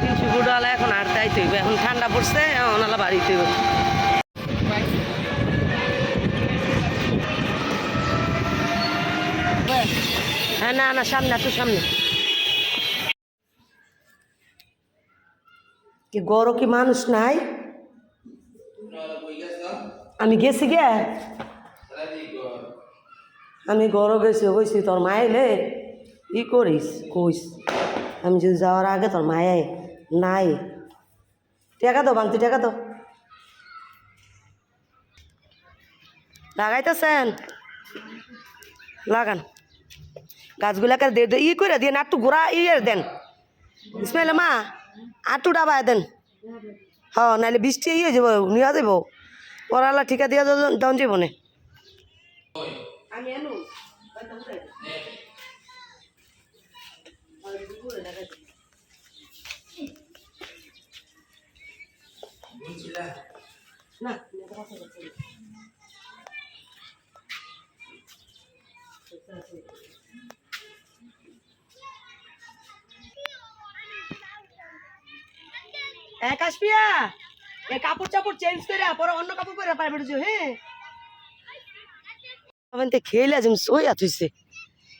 তিনশো এখন আর তাই তৈব এখন ঠান্ডা পড়ছে, এখন আলা বাড়িতে হ্যাঁ না না, সামনে একটু সামনে। কি গরো কি মানুষ নাই? আমি গেছি গে। আমি গরো গেছি কইছি তোর মাইলে ই করিস? কইস। আমি যদি যাওয়ার আগে তোর মায়ে নাই। টাকা দাও বাংতি টাকা দাও। লাগাইতেছেন? লাগান। গাছগুলাকে ই করে দিয়ে আটটু গোড়া ইয়ে দেন। ইসমাইল মা, আটটু ডাবায় দেন। হ্যাঁ নাহলে বৃষ্টি ইয়ে যাব, নিয়ে যাব পড়ালা ঠিকা দিয়ে দাও যাব না আমি এনু না। হ্যাঁ কাশপিয়া এ কাপড় চাপড় চেঞ্জ করে, পরে অন্য কাপড় পরে পারবে হ্যাঁ? আমি তো খেলে আজ সইয়া থুইছে।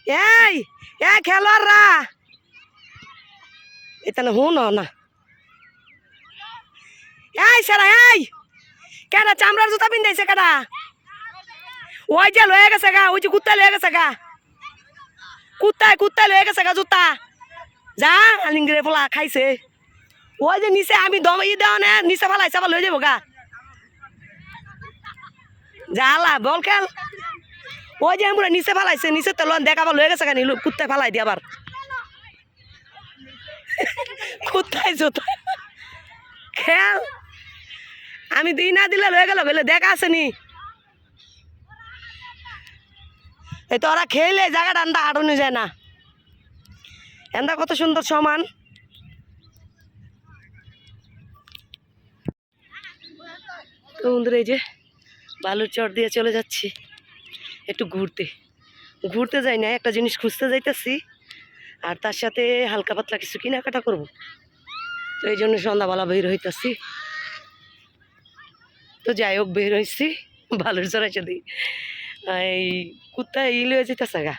এই, এ খেলোয়াড়রা! এটা না হুন না। এই সারা, এই! কেডা চামড়ার জুতা পিন্ধাইছে কেডা? ওই যে লয়ে গেছে গা, ওই যে কুত্তা লয়ে গেছে গা। কুত্তায় কুত্তায় লয়ে গেছে গা জুতা। যা, আলিঙ্গিরে ফলা খাইছে। ওই যে নিচে আমি দম ই দেওয়া না, নিচে ফেলাইছে আবার লয়ে যাব গা। জালা বল খেল। ওই যে আমরা নিচে ফেলাইছে, নিচে তো লন দেখাবার লয়ে গেছে কেন কুত্তায় ফেলাই দিয়ে আবার। কুত্তায় জুতা। খেল আমি দিই না দিলে লয়ে গেল, বলে দেখা আসেনি এই তো ওরা খেলে, জায়গাটা আন্দা হাঁটুনি যায় না। এন্দা কত সুন্দর সমান। তো বন্ধুরা, এই যে বালুর চর দিয়ে চলে যাচ্ছি। একটু ঘুরতে। ঘুরতে যাই না একটা জিনিস খুঁজতে যাইতেছি, আর তার সাথে হালকা পাতলা কিছু কেনাকাটা করব। তো এই জন্য সন্ধ্যাবেলা বের হইতাছি। তো যাই হোক, বের হয়েছি বালুর চড়াই যদি এই কুত্তা ইল হয়ে যেতেছে গা।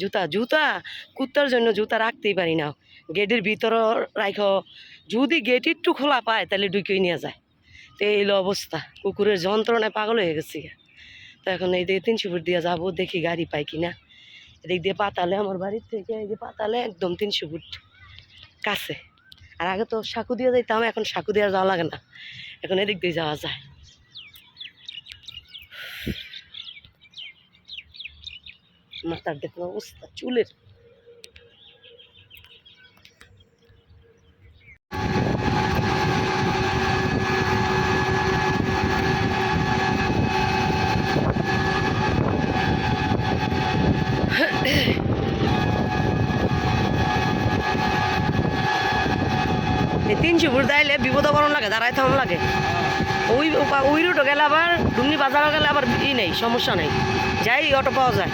জুতা জুতা? কুত্তার জন্য জুতা রাখতেই পারি না। গেটের ভিতর রাখো যদি গেট একটু খোলা পায়, তাহলে ঢুকিয়ে নিয়ে যায়। তো এই অবস্থা। কুকুরের যন্ত্রণায় পাগল হয়ে গেছি। তো এখন এই দিকে তিনশো ফুট দিয়ে যাব, দেখি গাড়ি পাই কিনা। এদিক দিয়ে পাতালে আমার বাড়ির থেকে, এই যে পাতালে একদম তিনশো ফুট কাছে। আর আগে তো সাঁকু দিয়ে যাইতাম, এখন সাঁকু দিয়ে যাওয়া লাগে না। এখন এদিক দিয়ে যাওয়া যায়। মাথার দেখলাম অবস্থা, চুলের তিনশো ফুট দাইলে বিপদ বরণ লাগে দাঁড়াই থাকুন লাগে। ওই ওই রুটও গেলে আবার, ডুমনি বাজারও গেলে আবার ই নেই, সমস্যা নেই। যাই অটো পাওয়া যায়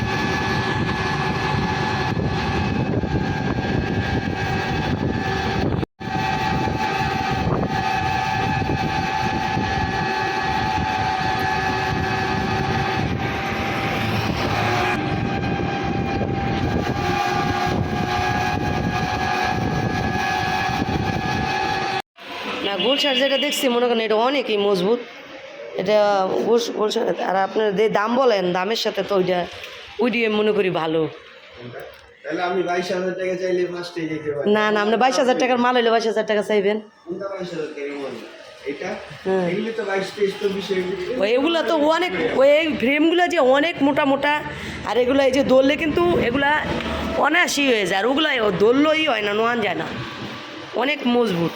না যেটা দেখছি মনে করেন এটা অনেকই মজবুত। এটা গোলসার আর আপনার যে দাম বলেন দামের সাথে তো ওইটা ওই দিয়ে মনে করি ভালো। না না আপনি বাইশ হাজার টাকার মাল হইলে বাইশ হাজার টাকা চাইবেন। এটা? হ্যাঁ। এগুলো তো অনেক ওই এই ফ্রেমগুলো যে অনেক মোটা মোটা আর এগুলো এই যে দৌড়লে কিন্তু এগুলা অনায়াসই হয়ে যায়। আর ওগুলো দৌড়লই হয় না নোয়ান যায় না। অনেক মজবুত।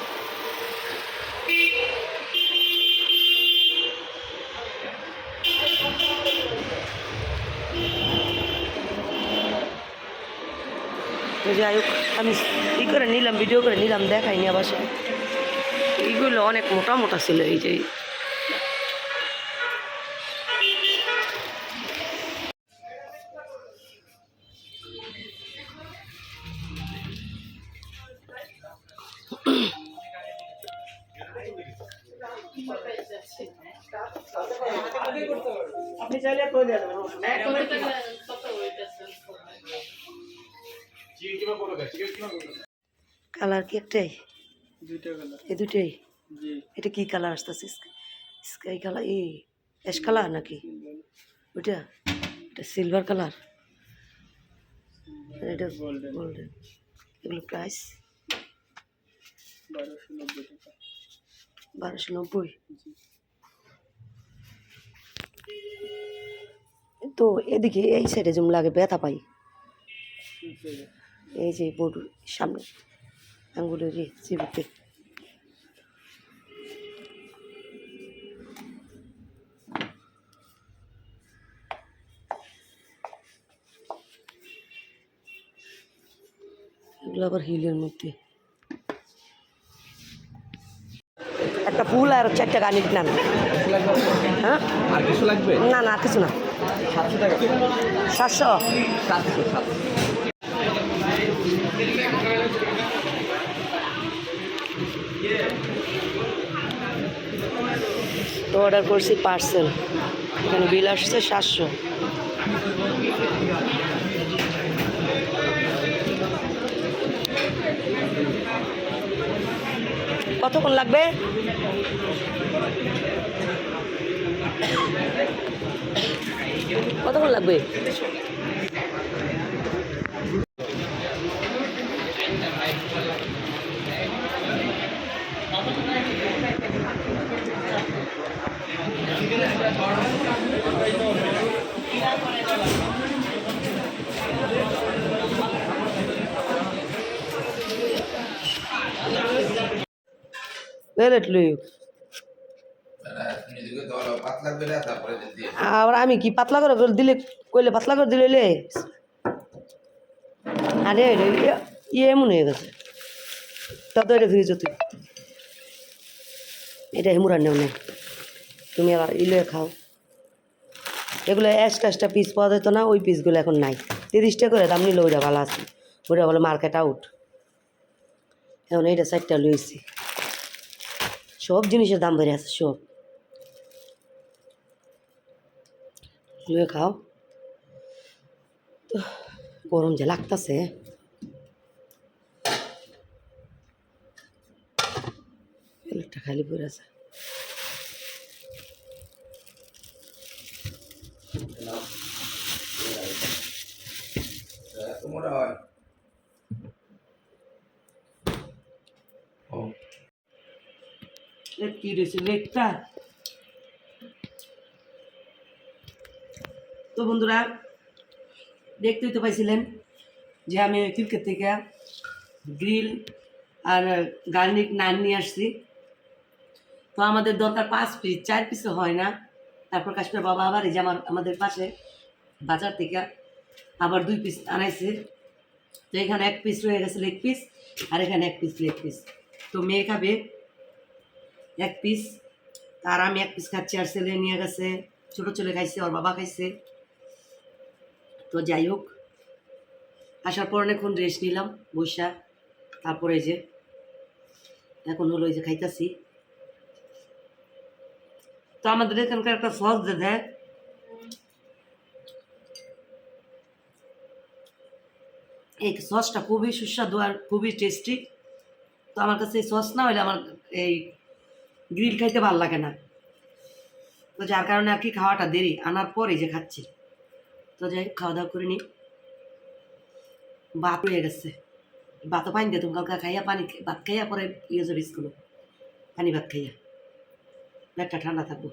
भिडिओ लंबी जो घर नहीं अवश्य यूल अनेक मोटामोटा छोजे अपनी चाहिए तो दे दो मैं तो কালার কি একটাই? এই দুটাই এটা কি কালার আসতেছে? স্কাই কালার এই অ্যাশ কালার নাকি? ওইটা? এটা সিলভার কালার? এটা. গোল্ডেন। এগুলো প্রাইস? বারোশো নব্বই তো এদিকে এই সাইডে জুম লাগে ব্যথা পাই। এই যে বডুর সামনে। আঙ্গুলের ইয়ে চিবুকে এগুলো আবার হিলের মধ্যে। একটা ফুল আর চারটা গানিক নাম। হ্যাঁ? আর কিছু লাগবে? না না আর কিছু না। সাতশো টাকা। সাতশো সাতশো। তো অর্ডার করছি পার্সেল এখানে বিল আসছে সাতশো। কতক্ষণ লাগবে? কতক্ষণ লাগবে? আবার আমি কি পাতলা করে দিলে, কইলে পাতলা করে দিলে আরে ইয়ে- ইয়ে এমন হয়ে গেছে। তত এটা ফ্রিজ তুই। এটা হেমুরার নেও নেই। তুমি আবার ইলে খাও। এগুলো এক্সট্রা এক্সট্রা পিস পাওয়া যেত না, ওই পিসগুলো এখন নাই। তিরিশটা করে দাম নিলে ওইটা ভালো আছে। ওইটা বলে মার্কেট আউট এখন এইটা চারটা লইছি। সব জিনিসের দাম বেড়ে আছে, সব। লুয়ে খাও। তো, গরম যে লাগতেছে। খালি পড়ে আছে। তো বন্ধুরা, দেখতেই তো পাইছিলেন যে আমি ক্রিকেট থেকে গ্রিল আর গার্লিক নান নিয়ে আসছি। তো আমাদের দরকার পাঁচ পিস চার পিসও হয় না। তারপর কাশ্মীর বাবা আবার এই যে আমার, আমাদের পাশে বাজার থেকে আবার দুই পিস আনাইছে। তো এখানে এক পিস রয়ে গেছে লেগ পিস আর এখানে এক পিস লেগ পিস তো মেয়ে খাবে এক পিস আর আমি এক পিস খাচ্ছি, আর ছেলে নিয়ে গেছে। ছোটো ছেলে খাইছে, ওর বাবা খাইছে। তো যাই হোক, আসার পর অনেকক্ষণ রেস্ট নিলাম বৈশা তারপরে যে, এখন হলো এই যে খাইতাছি। তো আমাদের এখানকার একটা সস দিয়ে দেয় এই সসটা খুবই সুস্বাদু আর খুবই টেস্টি তো আমার কাছে এই সস না হলে আমার এই গ্রিল খাইতে ভালো লাগে না। তো যার কারণে আর কি খাওয়াটা দেরি, আনার পরে যে খাচ্ছি। তো যাই খাওয়া দাওয়া করে নিই। ভাত হয়ে গেছে। ভাতও পানি দিয়ে তুমি কালকে খাইয়া পানি ভাত খাইয়া পরে ইয়ে যাবে স্কুলে। পানি ভাত খাইয়া। পেটটা ঠান্ডা থাকব।